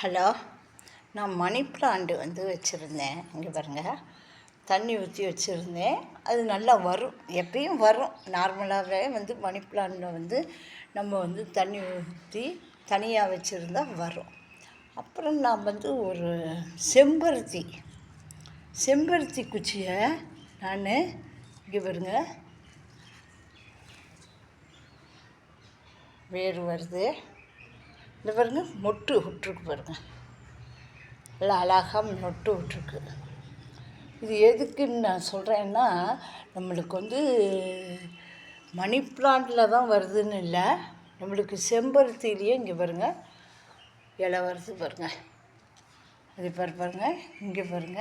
Hello நான் money plant வந்து வச்சுருந்தேன். இங்கே பாருங்கள் தண்ணி ஊற்றி வச்சுருந்தேன். அது நல்லா வரும். எப்பயும் வரும். நார்மலாகவே வந்து மணி பிளான்ட்டில் வந்து நம்ம வந்து தண்ணி ஊற்றி தனியாக வச்சுருந்தா வரும். அப்புறம் நான் வந்து ஒரு செம்பருத்தி செம்பருத்தி குச்சியை நான் இங்கே பாருங்க. வேறு வருது. இந்த பாருங்க மொட்டு விட்ருக்கு பாருங்க. நல்லா அழகாக மொட்டு விட்ருக்கு இது எதுக்குன்னு நான் சொல்கிறேன்னா நம்மளுக்கு வந்து மணி பிளான்ட்டில் தான் வருதுன்னு இல்லை நம்மளுக்கு செம்பருத்திலேயே இங்கே பாருங்க இலை வருது பாருங்க. அது பாரு பாருங்க இங்கே பாருங்க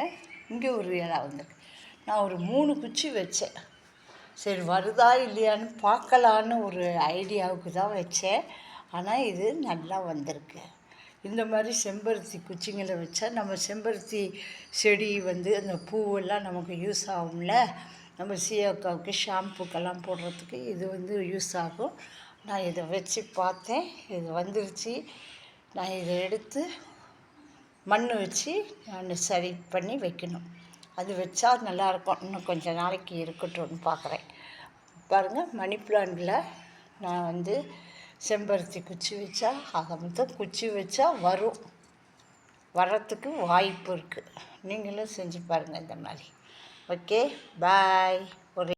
இங்கே ஒரு இலை வந்திருக்கு. நான் ஒரு மூணு குச்சி வச்சேன். சரி வருதா இல்லையான்னு பார்க்கலான்னு ஒரு ஐடியாவுக்கு தான் வச்சேன். ஆனால் இது நல்லா வந்திருக்கு. இந்த மாதிரி செம்பருத்தி குச்சிங்களை வச்சா நம்ம செம்பருத்தி செடி வந்து அந்த பூவெல்லாம் நமக்கு யூஸ் ஆகும்ல. நம்ம சீயக்காவுக்கு ஷாம்புக்கெல்லாம் போடுறதுக்கு இது வந்து யூஸ் ஆகும். நான் இதை வச்சு பார்த்தேன். இது வந்துருச்சு. நான் இதை எடுத்து மண் வச்சு நான் சரி பண்ணி வைக்கணும். அது வச்சா நல்லாயிருக்கும் இன்னும் கொஞ்சம் நாளைக்கு இருக்கட்டும்னு பார்க்குறேன். பாருங்கள் மணி பிளான்ட்டில் நான் வந்து செம்பருத்தி குச்சி வச்சா ஆக மொத்தம் குச்சி வச்சா வரும். வர்றதுக்கு வாய்ப்பு இருக்குது நீங்களும் செஞ்சு பாருங்கள் இந்த மாதிரி. Okay bye